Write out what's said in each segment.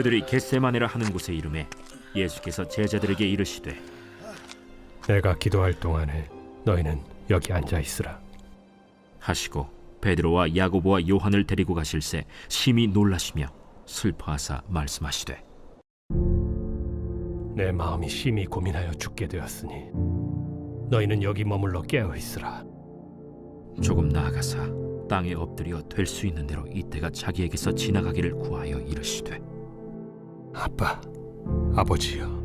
그들이 겟세마네라 하는 곳에 이름에 예수께서 제자들에게 이르시되 내가 기도할 동안에 너희는 여기 앉아 있으라. 하시고 베드로와 야고보와 요한을 데리고 가실새 심히 놀라시며 슬퍼하사 말씀하시되 내 마음이 심히 고민하여 죽게 되었으니 너희는 여기 머물러 깨어 있으라. 조금 나아가사 땅에 엎드려 될 수 있는 대로 이때가 자기에게서 지나가기를 구하여 이르시되 아빠, 아버지여.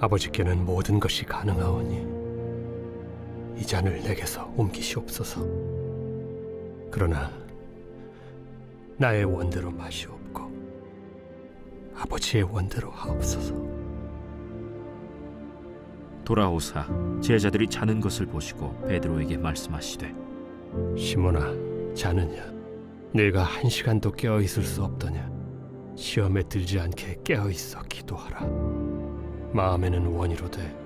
아버지께는 모든 것이 가능하오니 이 잔을 내게서 옮기시옵소서. 그러나 나의 원대로 마시옵고 아버지의 원대로 하옵소서. 돌아오사 제자들이 자는 것을 보시고 베드로에게 말씀하시되 시몬아, 자느냐? 내가 한 시간도 깨어 있을 수 없더냐? 시험에 들지 않게 깨어 있어 기도하라. 마음에는 원이로되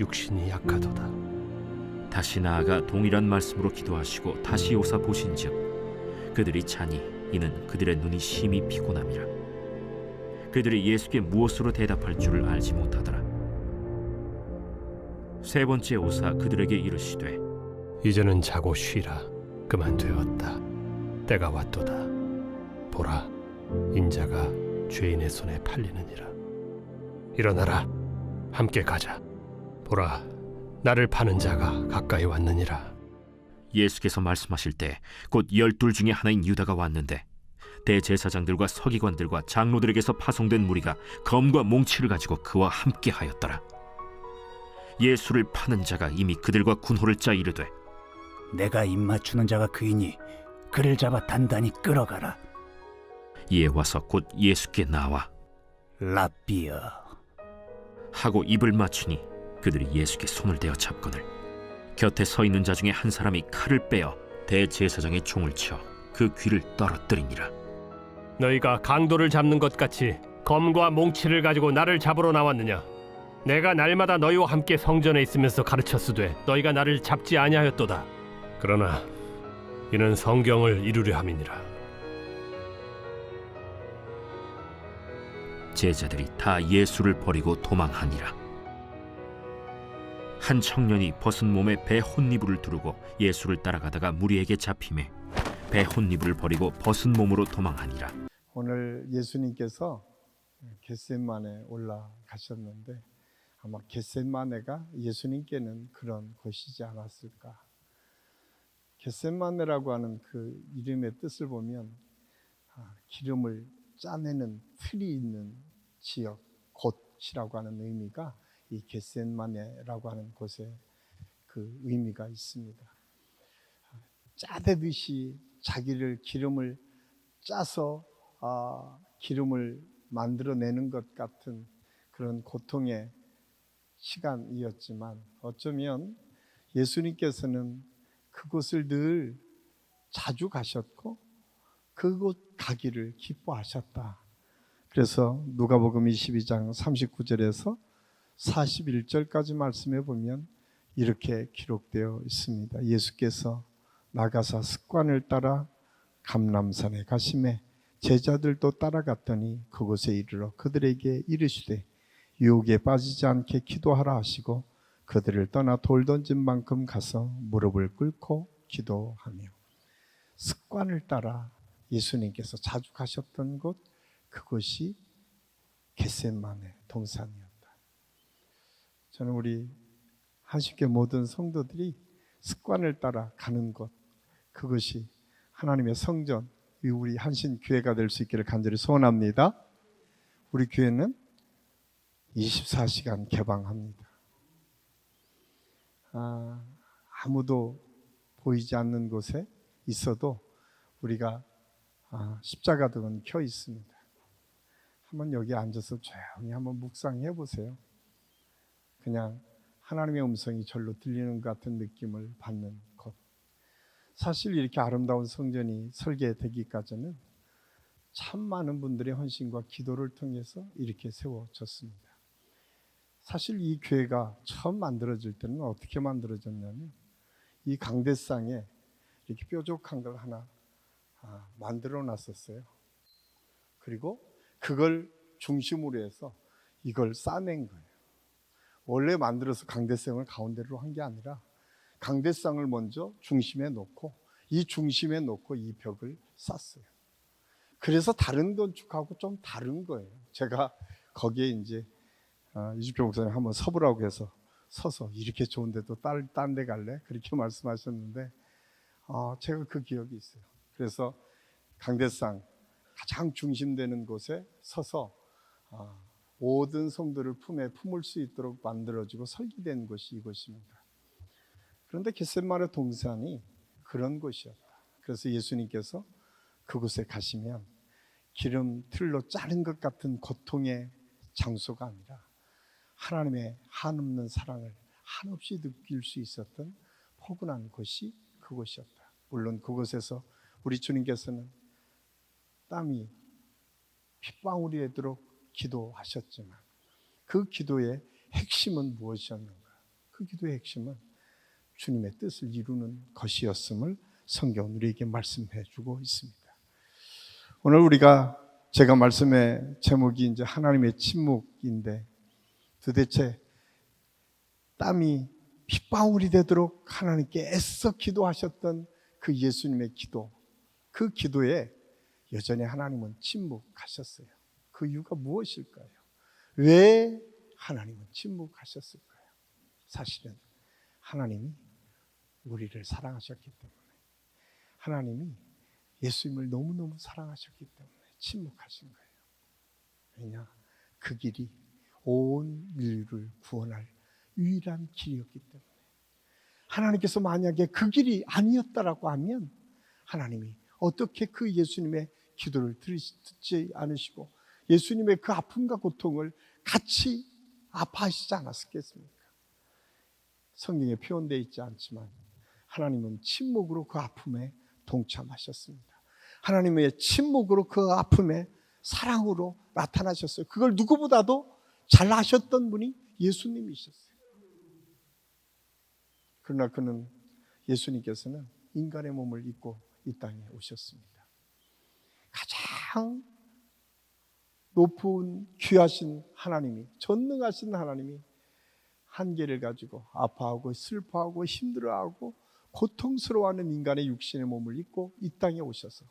육신이 약하도다. 다시 나아가 동일한 말씀으로 기도하시고 다시 오사 보신즉 그들이 자니 이는 그들의 눈이 심히 피곤함이라 그들이 예수께 무엇으로 대답할 줄을 알지 못하더라 세 번째 오사 그들에게 이르시되 이제는 자고 쉬라. 그만 되었다. 때가 왔도다. 보라, 인자가 죄인의 손에 팔리느니라. 일어나라. 함께 가자. 보라, 나를 파는 자가 가까이 왔느니라. 예수께서 말씀하실 때 곧 열둘 중에 하나인 유다가 왔는데 대제사장들과 서기관들과 장로들에게서 파송된 무리가 검과 몽치를 가지고 그와 함께 하였더라 예수를 파는 자가 이미 그들과 군호를 짜 이르되 내가 입맞추는 자가 그이니 그를 잡아 단단히 끌어가라. 이에 와서 곧 예수께 나와 라비어. 하고 입을 맞추니 그들이 예수께 손을 대어 잡거늘 곁에 서 있는 자 중에 한 사람이 칼을 빼어 대제사장의 총을 쳐그 귀를 떨어뜨리니라 너희가 강도를 잡는 것 같이 검과 몽치를 가지고 나를 잡으러 나왔느냐? 내가 날마다 너희와 함께 성전에 있으면서 가르쳤으되 너희가 나를 잡지 아니하였도다. 그러나 이는 성경을 이루려 함이니라. 제자들이 다 예수를 버리고 도망하니라. 한 청년이 벗은 몸에 배 혼니부를 두르고 예수를 따라가다가 무리에게 잡힘에 배 혼니부를 버리고 벗은 몸으로 도망하니라. 오늘 예수님께서 겟셋만에 올라가셨는데 아마 겟셋만에가 예수님께는 그런 곳이지 않았을까. 겟셋만에라고 하는 그 이름의 뜻을 보면 아, 기름을 짜내는 틀이 있는 지역, 곳이라고 하는 의미가 이 겟셋만에라고 하는 곳에 그 의미가 있습니다. 아, 짜대듯이 자기를 기름을 짜서 아, 기름을 만들어내는 것 같은 그런 고통의 시간이었지만 어쩌면 예수님께서는 그곳을 늘 자주 가셨고 그곳 가기를 기뻐하셨다. 그래서 누가복음 22장 39절에서 41절까지 말씀해 보면 이렇게 기록되어 있습니다. 예수께서 나가사 습관을 따라 감람산에 가심에 제자들도 따라갔더니 그곳에 이르러 그들에게 이르시되 유혹에 빠지지 않게 기도하라 하시고 그들을 떠나 돌 던진 만큼 가서 무릎을 꿇고 기도하며 습관을 따라 예수님께서 자주 가셨던 곳 그곳이 겟셋만의 동산이었다. 저는 우리 한식교 모든 성도들이 습관을 따라 가는 곳 그것이 하나님의 성전 우리 한신 교회가 될 수 있기를 간절히 소원합니다. 우리 교회는 24시간 개방합니다. 아, 아무도 보이지 않는 곳에 있어도 우리가 아, 십자가 등은 켜 있습니다. 한번 여기 앉아서 조용히 한번 묵상해 보세요. 그냥 하나님의 음성이 절로 들리는 것 같은 느낌을 받는 곳. 사실 이렇게 아름다운 성전이 설계되기까지는 참 많은 분들의 헌신과 기도를 통해서 이렇게 세워졌습니다. 사실 이 교회가 처음 만들어질 때는 어떻게 만들어졌냐면 이 강대상에 이렇게 뾰족한 걸 하나 아, 만들어 놨었어요. 그리고 그걸 중심으로 해서 이걸 싸낸 거예요. 원래 만들어서 강대상을 가운데로 한 게 아니라 강대상을 먼저 중심에 놓고 이 중심에 놓고 이 벽을 쌌어요. 그래서 다른 건축하고 좀 다른 거예요. 제가 거기에 이제 아, 이주표 목사님 한번 서보라고 해서 서서 이렇게 좋은데도 딴데 갈래? 그렇게 말씀하셨는데 아, 제가 그 기억이 있어요. 그래서 강대상 가장 중심되는 곳에 서서 아, 모든 성도를 품에 품을 수 있도록 만들어지고 설계된 곳이 이곳입니다. 그런데 겟셋마네 동산이 그런 곳이었다. 그래서 예수님께서 그곳에 가시면 기름 틀로 자른 것 같은 고통의 장소가 아니라 하나님의 한없는 사랑을 한없이 느낄 수 있었던 포근한 곳이 그곳이었다. 물론 그곳에서 우리 주님께서는 땀이 핏방울이 되도록 기도하셨지만 그 기도의 핵심은 무엇이었는가? 그 기도의 핵심은 주님의 뜻을 이루는 것이었음을 성경은 우리에게 말씀해 주고 있습니다. 오늘 우리가 제가 말씀의 제목이 이제 하나님의 침묵인데 도대체 땀이 핏방울이 되도록 하나님께 애써 기도하셨던 그 예수님의 기도, 그 기도에 여전히 하나님은 침묵하셨어요. 그 이유가 무엇일까요? 왜 하나님은 침묵하셨을까요? 사실은 하나님이 우리를 사랑하셨기 때문에 하나님이 예수님을 너무너무 사랑하셨기 때문에 침묵하신 거예요. 왜냐? 그 길이 온 인류를 구원할 유일한 길이었기 때문에 하나님께서 만약에 그 길이 아니었다라고 하면 하나님이 어떻게 그 예수님의 기도를 듣지 않으시고 예수님의 그 아픔과 고통을 같이 아파하시지 않았겠습니까? 성경에 표현되어 있지 않지만 하나님은 침묵으로 그 아픔에 동참하셨습니다. 하나님의 침묵으로 그 아픔에 사랑으로 나타나셨어요. 그걸 누구보다도 잘 아셨던 분이 예수님이셨어요. 그러나 그는 예수님께서는 인간의 몸을 입고 이 땅에 오셨습니다. 가장 높은 귀하신 하나님이 전능하신 하나님이 한계를 가지고 아파하고 슬퍼하고 힘들어하고 고통스러워하는 인간의 육신의 몸을 입고 이 땅에 오셔서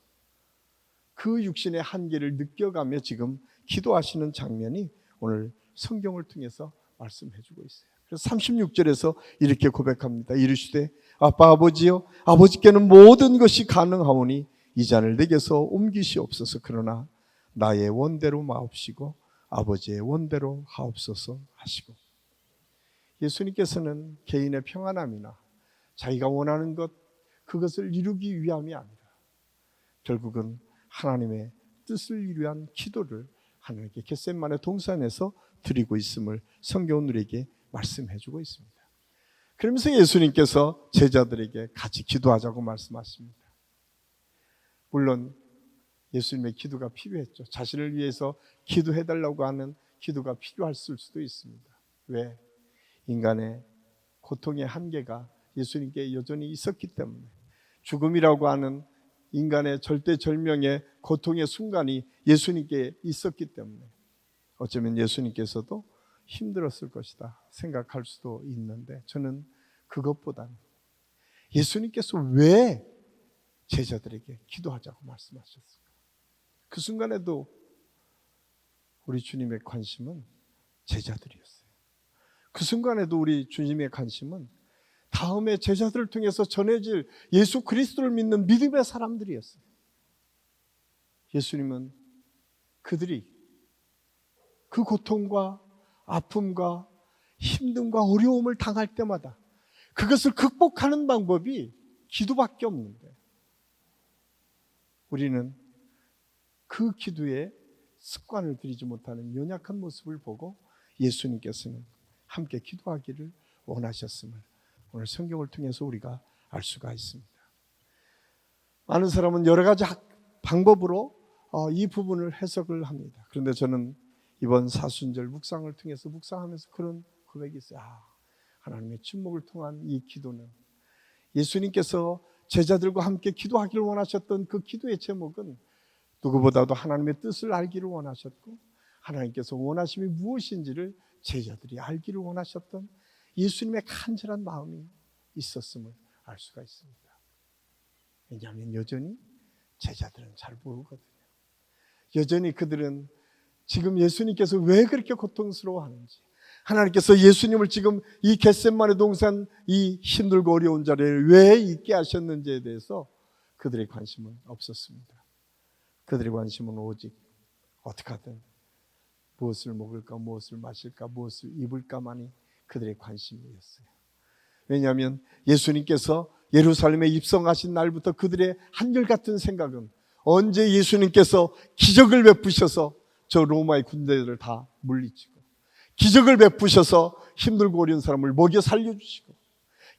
그 육신의 한계를 느껴가며 지금 기도하시는 장면이 오늘 성경을 통해서 말씀해 주고 있어요. 그래서 36절에서 이렇게 고백합니다. 이르시되 아빠 아버지여 아버지께는 모든 것이 가능하오니 이 잔을 내게서 옮기시옵소서 그러나 나의 원대로 마옵시고 아버지의 원대로 하옵소서 하시고 예수님께서는 개인의 평안함이나 자기가 원하는 것 그것을 이루기 위함이 아니라 결국은 하나님의 뜻을 이루한 기도를 하나님께 겟셋만의 동산에서 드리고 있음을 성경은 우리에게 말씀해 주고 있습니다. 그러면서 예수님께서 제자들에게 같이 기도하자고 말씀하십니다. 물론 예수님의 기도가 필요했죠. 자신을 위해서 기도해 달라고 하는 기도가 필요했을 수도 있습니다. 왜? 인간의 고통의 한계가 예수님께 여전히 있었기 때문에 죽음이라고 하는 인간의 절대절명의 고통의 순간이 예수님께 있었기 때문에 어쩌면 예수님께서도 힘들었을 것이다 생각할 수도 있는데 저는 그것보다는 예수님께서 왜 제자들에게 기도하자고 말씀하셨을까? 그 순간에도 우리 주님의 관심은 제자들이었어요. 그 순간에도 우리 주님의 관심은 다음에 제자들을 통해서 전해질 예수 그리스도를 믿는 믿음의 사람들이었어요. 예수님은 그들이 그 고통과 아픔과 힘듦과 어려움을 당할 때마다 그것을 극복하는 방법이 기도밖에 없는데 우리는 그 기도에 습관을 들이지 못하는 연약한 모습을 보고 예수님께서는 함께 기도하기를 원하셨음을 오늘 성경을 통해서 우리가 알 수가 있습니다. 많은 사람은 여러 가지 방법으로 어, 이 부분을 해석을 합니다. 그런데 저는 이번 사순절 묵상을 통해서 묵상하면서 그런 고백이 있어요. 아, 하나님의 침묵을 통한 이 기도는 예수님께서 제자들과 함께 기도하기를 원하셨던 그 기도의 제목은 누구보다도 하나님의 뜻을 알기를 원하셨고 하나님께서 원하심이 무엇인지를 제자들이 알기를 원하셨던 예수님의 간절한 마음이 있었음을 알 수가 있습니다. 왜냐하면 여전히 제자들은 잘 모르거든요. 여전히 그들은 지금 예수님께서 왜 그렇게 고통스러워하는지, 하나님께서 예수님을 지금 이 겟셋만의 동산 이 힘들고 어려운 자리에 왜 있게 하셨는지에 대해서 그들의 관심은 없었습니다. 그들의 관심은 오직 어떻게 하든 무엇을 먹을까, 무엇을 마실까, 무엇을 입을까만이 그들의 관심이었어요. 왜냐하면 예수님께서 예루살렘에 입성하신 날부터 그들의 한결같은 생각은 언제 예수님께서 기적을 베푸셔서 저 로마의 군대들을 다 물리치고 기적을 베푸셔서 힘들고 어려운 사람을 먹여 살려주시고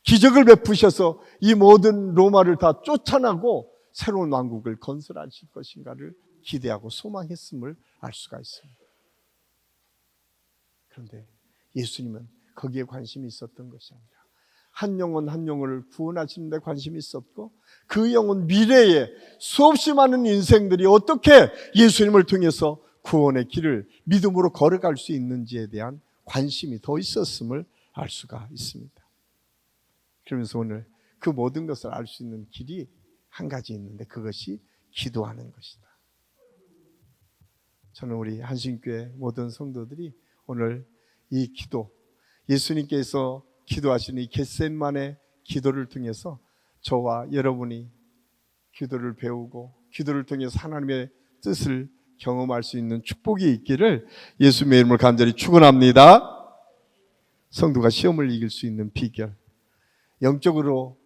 기적을 베푸셔서 이 모든 로마를 다 쫓아나고 새로운 왕국을 건설하실 것인가를 기대하고 소망했음을 알 수가 있습니다. 그런데 예수님은 거기에 관심이 있었던 것이 아니라 한 영혼 한 영혼을 구원하시는 데 관심이 있었고 그 영혼 미래에 수없이 많은 인생들이 어떻게 예수님을 통해서 구원의 길을 믿음으로 걸어갈 수 있는지에 대한 관심이 더 있었음을 알 수가 있습니다. 그러면서 오늘 그 모든 것을 알 수 있는 길이 한 가지 있는데 그것이 기도하는 것이다. 저는 우리 한신교회 모든 성도들이 오늘 이 기도, 예수님께서 기도하시는 이 겟셋만의 기도를 통해서 저와 여러분이 기도를 배우고 기도를 통해서 하나님의 뜻을 경험할 수 있는 축복이 있기를 예수님의 이름을 간절히 축원합니다. 성도가 시험을 이길 수 있는 비결, 영적으로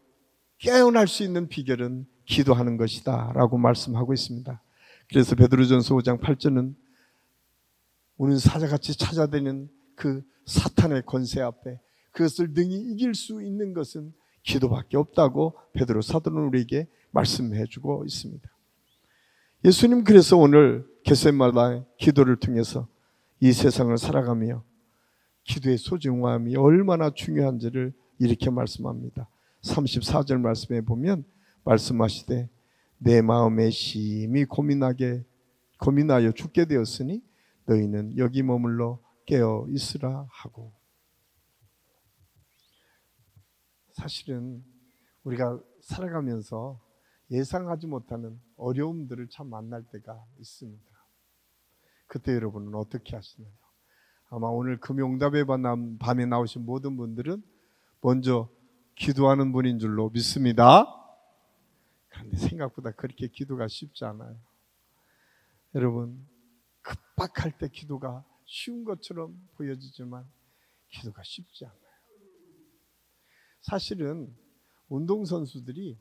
깨어날 수 있는 비결은 기도하는 것이다라고 말씀하고 있습니다. 그래서 베드로전서 5장 8절은 우리는 사자같이 찾아다니는 그 사탄의 권세 앞에 그것을 능히 이길 수 있는 것은 기도밖에 없다고 베드로 사도는 우리에게 말씀해 주고 있습니다. 예수님 그래서 오늘 겟셋마다 기도를 통해서 이 세상을 살아가며 기도의 소중함이 얼마나 중요한지를 이렇게 말씀합니다. 34절 말씀에 보면 말씀하시되 내 마음에 심히 고민하게 고민하여 죽게 되었으니 너희는 여기 머물러 깨어 있으라 하고 사실은 우리가 살아가면서 예상하지 못하는 어려움들을 참 만날 때가 있습니다. 그때 여러분은 어떻게 하시나요? 아마 오늘 금용답의 밤에 나오신 모든 분들은 먼저 기도하는 분인 줄로 믿습니다. 그런데 생각보다 그렇게 기도가 쉽지 않아요. 여러분, 급박할 때 기도가 쉬운 것처럼 보여지지만 기도가 쉽지 않아요. 사실은 운동선수들이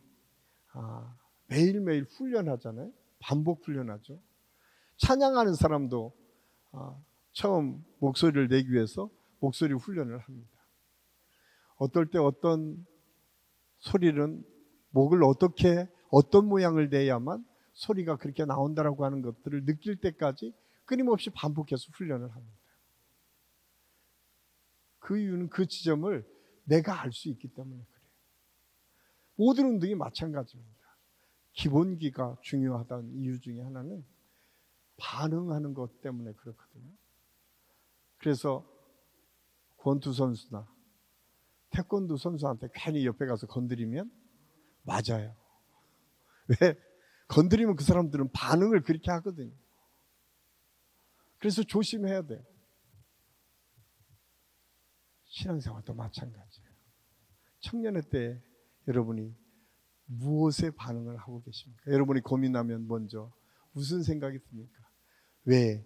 아, 매일매일 훈련하잖아요. 반복 훈련하죠. 찬양하는 사람도 아, 처음 목소리를 내기 위해서 목소리 훈련을 합니다. 어떨 때 어떤 소리는 목을 어떻게 어떤 모양을 내야만 소리가 그렇게 나온다라고 하는 것들을 느낄 때까지 끊임없이 반복해서 훈련을 합니다. 그 이유는 그 지점을 내가 알 수 있기 때문에 그래요. 모든 운동이 마찬가지입니다. 기본기가 중요하다는 이유 중에 하나는 반응하는 것 때문에 그렇거든요. 그래서 권투 선수나 태권도 선수한테 괜히 옆에 가서 건드리면 맞아요. 왜? 건드리면 그 사람들은 반응을 그렇게 하거든요. 그래서 조심해야 돼요. 신앙생활도 마찬가지예요. 청년의 때 여러분이 무엇에 반응을 하고 계십니까? 여러분이 고민하면 먼저 무슨 생각이 듭니까? 왜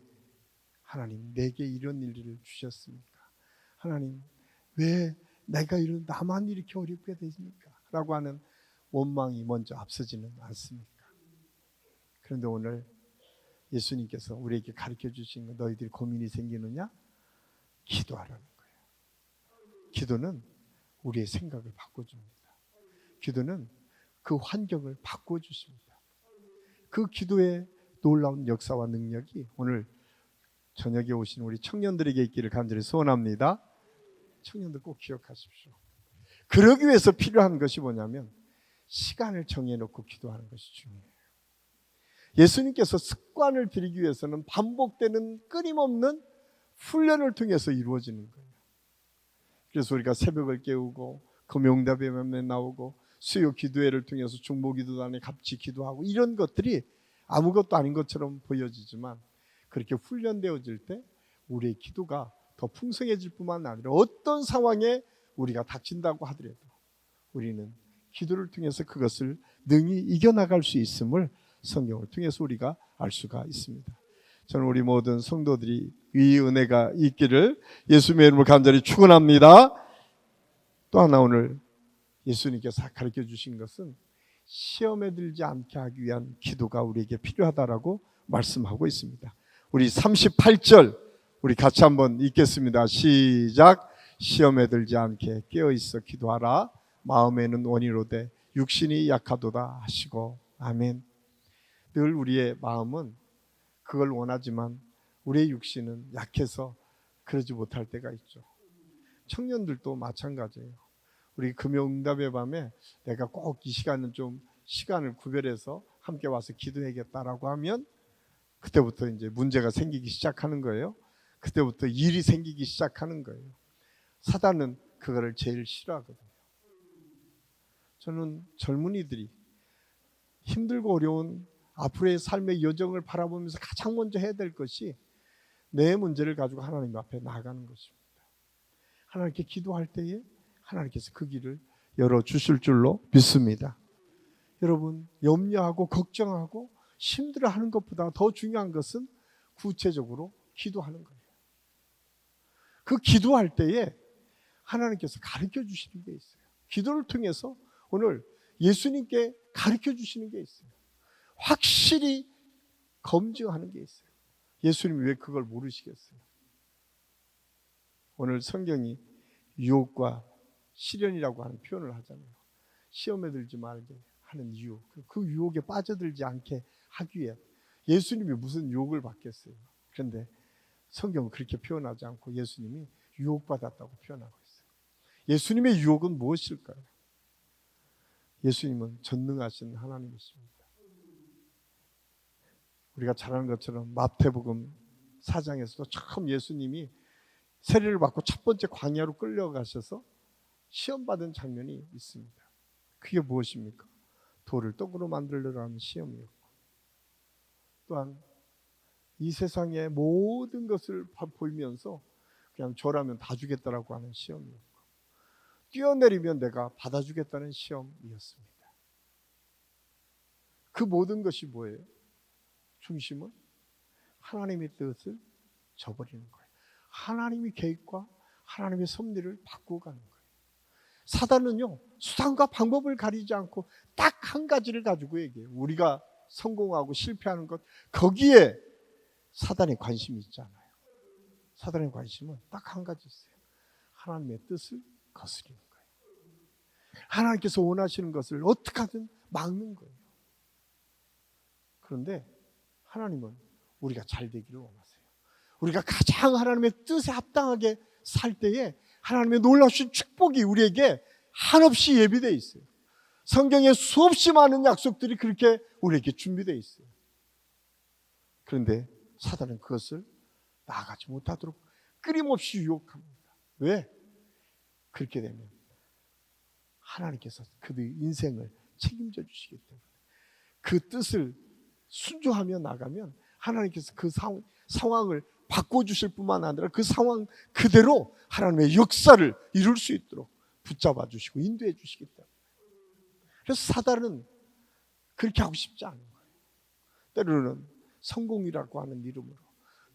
하나님 내게 이런 일을 주셨습니까? 하나님 왜 내가 이런 나만 이렇게 어렵게 되십니까? 라고 하는 원망이 먼저 앞서지는 않습니까? 그런데 오늘 예수님께서 우리에게 가르쳐 주신 거 너희들이 고민이 생기느냐? 기도하라는 거예요. 기도는 우리의 생각을 바꿔줍니다. 기도는 그 환경을 바꿔주십니다. 그 기도의 놀라운 역사와 능력이 오늘 저녁에 오신 우리 청년들에게 있기를 간절히 소원합니다. 청년들 꼭 기억하십시오. 그러기 위해서 필요한 것이 뭐냐면 시간을 정해놓고 기도하는 것이 중요해요. 예수님께서 습관을 들이기 위해서는 반복되는 끊임없는 훈련을 통해서 이루어지는 거예요. 그래서 우리가 새벽을 깨우고 금용답에 만 나오고 수요 기도회를 통해서 중보 기도단에 같이 기도하고 이런 것들이 아무것도 아닌 것처럼 보여지지만 그렇게 훈련되어질 때 우리의 기도가 더 풍성해질 뿐만 아니라 어떤 상황에 우리가 닥친다고 하더라도 우리는 기도를 통해서 그것을 능히 이겨나갈 수 있음을 성경을 통해서 우리가 알 수가 있습니다. 저는 우리 모든 성도들이 이 은혜가 있기를 예수님의 이름으로 간절히 축원합니다. 또 하나 오늘 예수님께서 가르쳐 주신 것은 시험에 들지 않게 하기 위한 기도가 우리에게 필요하다라고 말씀하고 있습니다. 우리 38절 우리 같이 한번 읽겠습니다. 시작. 시험에 들지 않게 깨어 있어 기도하라. 마음에는 원이로되 육신이 약하도다 하시고 아멘. 늘 우리의 마음은 그걸 원하지만 우리의 육신은 약해서 그러지 못할 때가 있죠. 청년들도 마찬가지예요. 우리 금요응답의 밤에 내가 꼭 이 시간은 좀 시간을 구별해서 함께 와서 기도해야겠다라고 하면 그때부터 이제 문제가 생기기 시작하는 거예요. 그때부터 일이 생기기 시작하는 거예요. 사단은 그거를 제일 싫어하거든요. 저는 젊은이들이 힘들고 어려운 앞으로의 삶의 여정을 바라보면서 가장 먼저 해야 될 것이 내 문제를 가지고 하나님 앞에 나아가는 것입니다. 하나님께 기도할 때에 하나님께서 그 길을 열어 주실 줄로 믿습니다. 여러분 염려하고 걱정하고 힘들어하는 것보다 더 중요한 것은 구체적으로 기도하는 거예요. 그 기도할 때에 하나님께서 가르쳐 주시는 게 있어요. 기도를 통해서 오늘 예수님께 가르쳐 주시는 게 있어요. 확실히 검증하는 게 있어요. 예수님이 왜 그걸 모르시겠어요? 오늘 성경이 유혹과 시련이라고 하는 표현을 하잖아요. 시험에 들지 말게 하는 이유. 그 유혹에 빠져들지 않게 하기 위해 예수님이 무슨 유혹을 받겠어요. 그런데 성경은 그렇게 표현하지 않고 예수님이 유혹받았다고 표현하고 있어요. 예수님의 유혹은 무엇일까요? 예수님은 전능하신 하나님이십니다. 우리가 잘 아는 것처럼 마태복음 4장에서도 처음 예수님이 세례를 받고 첫 번째 광야로 끌려가셔서 시험 받은 장면이 있습니다. 그게 무엇입니까? 돌을 떡으로 만들려는 시험이었고 또한 이 세상의 모든 것을 보이면서 그냥 저라면 다 주겠다라고 하는 시험이었고 뛰어내리면 내가 받아주겠다는 시험이었습니다. 그 모든 것이 뭐예요? 중심은 하나님의 뜻을 저버리는 거예요. 하나님의 계획과 하나님의 섭리를 바꾸고 가는 거예요. 사단은요, 수단과 방법을 가리지 않고 딱 한 가지를 가지고 얘기해요. 우리가 성공하고 실패하는 것, 거기에 사단의 관심이 있잖아요. 사단의 관심은 딱 한 가지 있어요. 하나님의 뜻을 거스리는 거예요. 하나님께서 원하시는 것을 어떻게 하든 막는 거예요. 그런데 하나님은 우리가 잘 되기를 원하세요. 우리가 가장 하나님의 뜻에 합당하게 살 때에 하나님의 놀라우신 축복이 우리에게 한없이 예비되어 있어요. 성경에 수없이 많은 약속들이 그렇게 우리에게 준비되어 있어요. 그런데 사단은 그것을 나아가지 못하도록 끊임없이 유혹합니다. 왜? 그렇게 되면 하나님께서 그들의 인생을 책임져 주시기 때문에 그 뜻을 순종하며 나가면 하나님께서 그 상, 상황을 바꿔주실 뿐만 아니라 그 상황 그대로 하나님의 역사를 이룰 수 있도록 붙잡아 주시고 인도해 주시기 때문에. 그래서 사단은 그렇게 하고 싶지 않은 거예요. 때로는 성공이라고 하는 이름으로,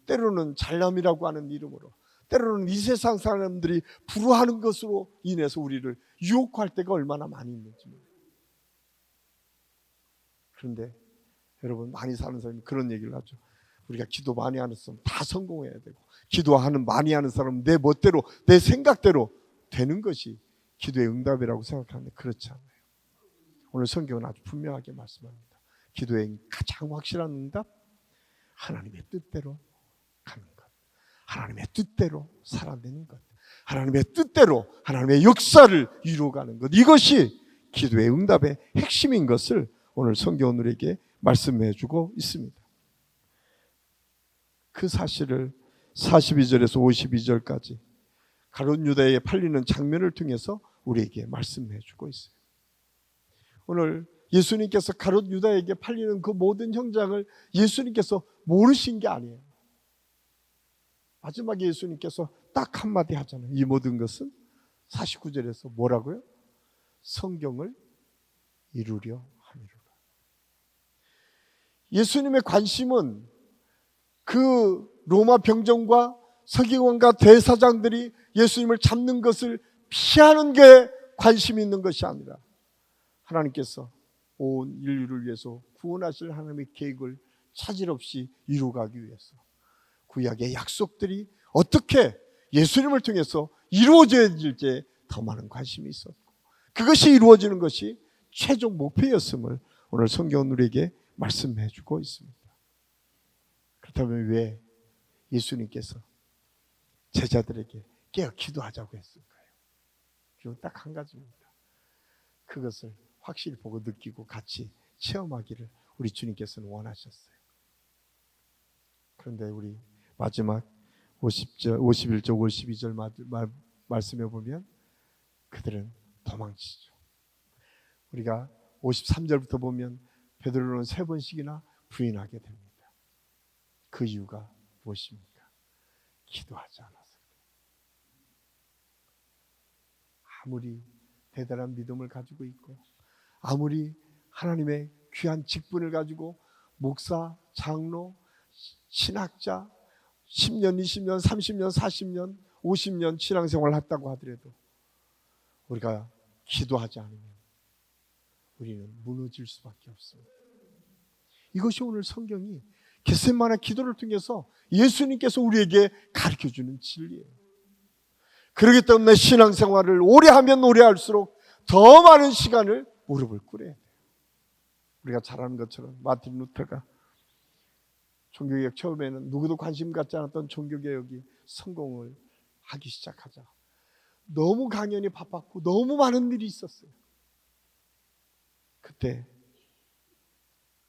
때로는 잘남이라고 하는 이름으로, 때로는 이 세상 사람들이 부러워하는 것으로 인해서 우리를 유혹할 때가 얼마나 많이 있는지. 그런데 여러분 많이 사는 사람이 그런 얘기를 하죠. 우리가 기도 많이 하는 사람 다 성공해야 되고 기도하는 많이 하는 사람은 내 멋대로 내 생각대로 되는 것이 기도의 응답이라고 생각하는데 그렇지 않아요. 오늘 성경은 아주 분명하게 말씀합니다. 기도의 가장 확실한 응답 하나님의 뜻대로 가는 것. 하나님의 뜻대로 살아내는 것. 하나님의 뜻대로 하나님의 역사를 이루어가는 것. 이것이 기도의 응답의 핵심인 것을 오늘 성경은 우리에게 말씀해 주고 있습니다. 그 사실을 42절에서 52절까지 가론 유다에 팔리는 장면을 통해서 우리에게 말씀해 주고 있어요. 오늘 예수님께서 가롯 유다에게 팔리는 그 모든 현장을 예수님께서 모르신 게 아니에요. 마지막에 예수님께서 딱 한마디 하잖아요. 이 모든 것은 49절에서 뭐라고요? 성경을 이루려 함이로라. 예수님의 관심은 그 로마 병정과 서기관과 대사장들이 예수님을 잡는 것을 피하는 게 관심 있는 것이 아니라 하나님께서 온 인류를 위해서 구원하실 하나님의 계획을 차질 없이 이루가기 위해서 구약의 약속들이 어떻게 예수님을 통해서 이루어질지에 더 많은 관심이 있었고 그것이 이루어지는 것이 최종 목표였음을 오늘 성경은 우리에게 말씀해 주고 있습니다. 그렇다면 왜 예수님께서 제자들에게 깨어 기도하자고 했을까요? 이유는 딱한 가지입니다. 그것을 확실히 보고 느끼고 같이 체험하기를 우리 주님께서는 원하셨어요. 그런데 우리 마지막 50절, 51절, 52절 말, 말, 말씀해 보면 그들은 도망치죠. 우리가 53절부터 보면 베드로는 세 번씩이나 부인하게 됩니다. 그 이유가 무엇입니까? 기도하지 않아서. 아무리 대단한 믿음을 가지고 있고 아무리 하나님의 귀한 직분을 가지고 목사, 장로, 신학자 10년, 20년, 30년, 40년, 50년 신앙생활을 했다고 하더라도 우리가 기도하지 않으면 우리는 무너질 수밖에 없습니다. 이것이 오늘 성경이 겟세마네 기도를 통해서 예수님께서 우리에게 가르쳐 주는 진리예요. 그렇기 때문에 신앙생활을 오래 하면 오래 할수록 더 많은 시간을 무릎을 꿇어야 돼요. 우리가 잘 아는 것처럼 마틴 루터가 종교개혁 처음에는 누구도 관심 갖지 않았던 종교개혁이 성공을 하기 시작하자. 너무 강연이 바빴고 너무 많은 일이 있었어요. 그때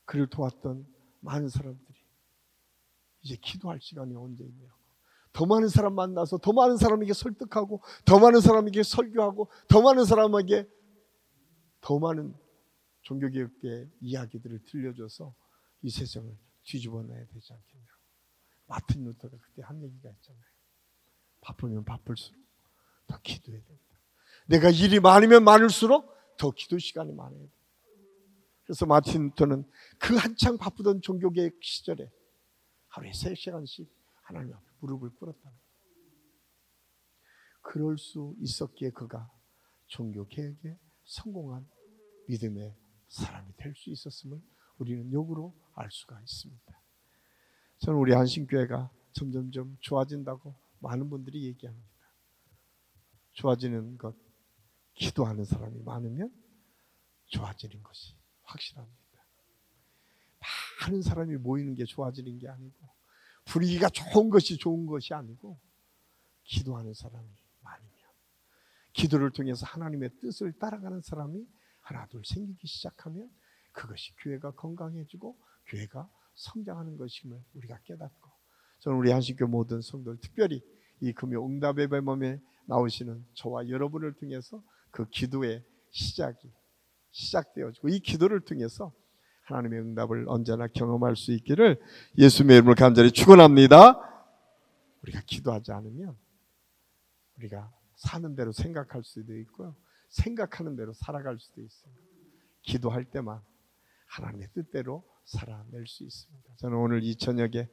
그를 도왔던 많은 사람들 이 이제 기도할 시간이 언제 있냐고. 더 많은 사람 만나서 더 많은 사람에게 설득하고 더 많은 사람에게 설교하고 더 많은 사람에게 더 많은 종교개혁의 이야기들을 들려줘서 이 세상을 뒤집어 놔야 되지 않겠냐고. 마틴 루터가 그때 한 얘기가 있잖아요. 바쁘면 바쁠수록 더 기도해야 된다. 내가 일이 많으면 많을수록 더 기도 시간이 많아야 된다. 그래서 마틴 루터는 그 한창 바쁘던 종교개혁 시절에 하루에 세 시간씩 하나님 앞에 무릎을 꿇었다는. 그럴 수 있었기에 그가 종교 개혁에 성공한 믿음의 사람이 될 수 있었음을 우리는 역으로 알 수가 있습니다. 저는 우리 한신교회가 점점점 좋아진다고 많은 분들이 얘기합니다. 좋아지는 것, 기도하는 사람이 많으면 좋아지는 것이 확실합니다. 많은 사람이 모이는 게 좋아지는 게 아니고 분위기가 좋은 것이 좋은 것이 아니고 기도하는 사람이 많으면 기도를 통해서 하나님의 뜻을 따라가는 사람이 하나 둘 생기기 시작하면 그것이 교회가 건강해지고 교회가 성장하는 것임을 우리가 깨닫고 저는 우리 한식교 모든 성도들 특별히 이 금요 응답의 배mom에 나오시는 저와 여러분을 통해서 그 기도의 시작이 시작되어지고 이 기도를 통해서 하나님의 응답을 언제나 경험할 수 있기를 예수님의 이름을 간절히 축원합니다. 우리가 기도하지 않으면 우리가 사는 대로 생각할 수도 있고요. 생각하는 대로 살아갈 수도 있어요. 기도할 때만 하나님의 뜻대로 살아낼 수 있습니다. 저는 오늘 이 저녁에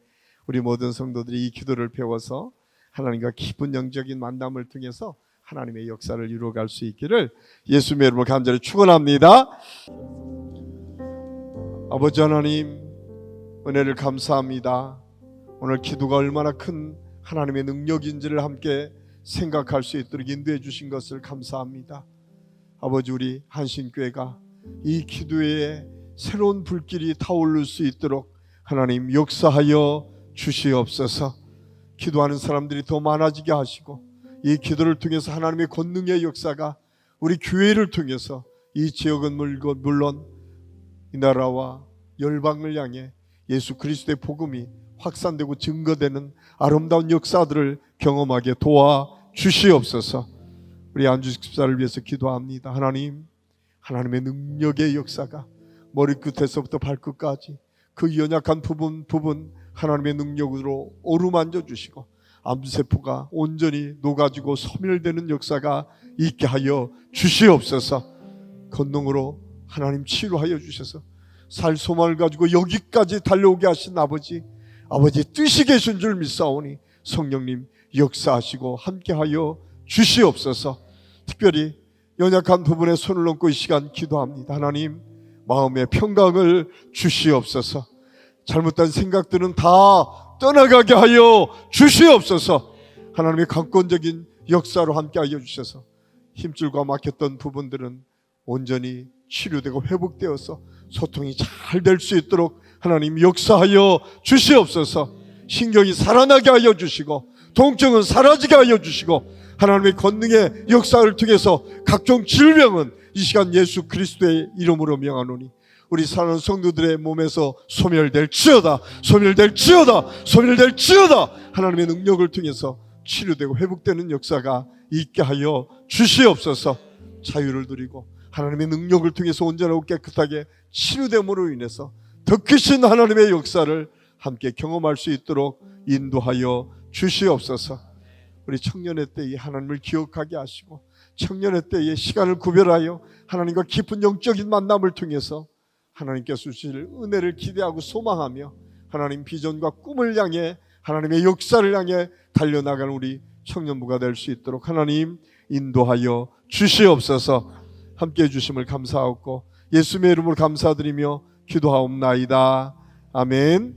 우리 모든 성도들이 이 기도를 배워서 하나님과 깊은 영적인 만남을 통해서 하나님의 역사를 이루어갈 수 있기를 예수님의 이름으로 간절히 축원합니다. 아버지 하나님 은혜를 감사합니다. 오늘 기도가 얼마나 큰 하나님의 능력인지를 함께 생각할 수 있도록 인도해 주신 것을 감사합니다. 아버지 우리 한신교회가 이 기도에 새로운 불길이 타오를 수 있도록 하나님 역사하여 주시옵소서. 기도하는 사람들이 더 많아지게 하시고 이 기도를 통해서 하나님의 권능의 역사가 우리 교회를 통해서 이 지역은 물론 이 나라와 열방을 향해 예수 그리스도의 복음이 확산되고 증거되는 아름다운 역사들을 경험하게 도와 주시옵소서. 우리 안주식 집사를 위해서 기도합니다. 하나님, 하나님의 능력의 역사가 머리끝에서부터 발끝까지 그 연약한 부분 부분 하나님의 능력으로 오르만져 주시고 암세포가 온전히 녹아지고 소멸되는 역사가 있게 하여 주시옵소서. 건능으로 하나님 치료하여 주셔서 살 소망을 가지고 여기까지 달려오게 하신 아버지 아버지 뜻이 계신 줄 믿사오니 성령님 역사하시고 함께하여 주시옵소서. 특별히 연약한 부분에 손을 얹고 이 시간 기도합니다. 하나님 마음의 평강을 주시옵소서. 잘못된 생각들은 다 떠나가게 하여 주시옵소서. 하나님의 강권적인 역사로 함께하여 주셔서 힘줄과 막혔던 부분들은 온전히 치료되고 회복되어서 소통이 잘 될 수 있도록 하나님 역사하여 주시옵소서. 신경이 살아나게 하여 주시고 통증은 사라지게 하여 주시고 하나님의 권능의 역사를 통해서 각종 질병은 이 시간 예수 그리스도의 이름으로 명하노니 우리 사는 성도들의 몸에서 소멸될 지어다 소멸될 지어다 소멸될 지어다 하나님의 능력을 통해서 치료되고 회복되는 역사가 있게 하여 주시옵소서 자유를 누리고 하나님의 능력을 통해서 온전하고 깨끗하게 치유됨으로 인해서 더 크신 하나님의 역사를 함께 경험할 수 있도록 인도하여 주시옵소서. 우리 청년의 때에 하나님을 기억하게 하시고 청년의 때에 시간을 구별하여 하나님과 깊은 영적인 만남을 통해서 하나님께서 주실 은혜를 기대하고 소망하며 하나님 비전과 꿈을 향해 하나님의 역사를 향해 달려나가는 우리 청년부가 될 수 있도록 하나님 인도하여 주시옵소서 함께 해주심을 감사하고 예수님의 이름으로 감사드리며 기도하옵나이다. 아멘.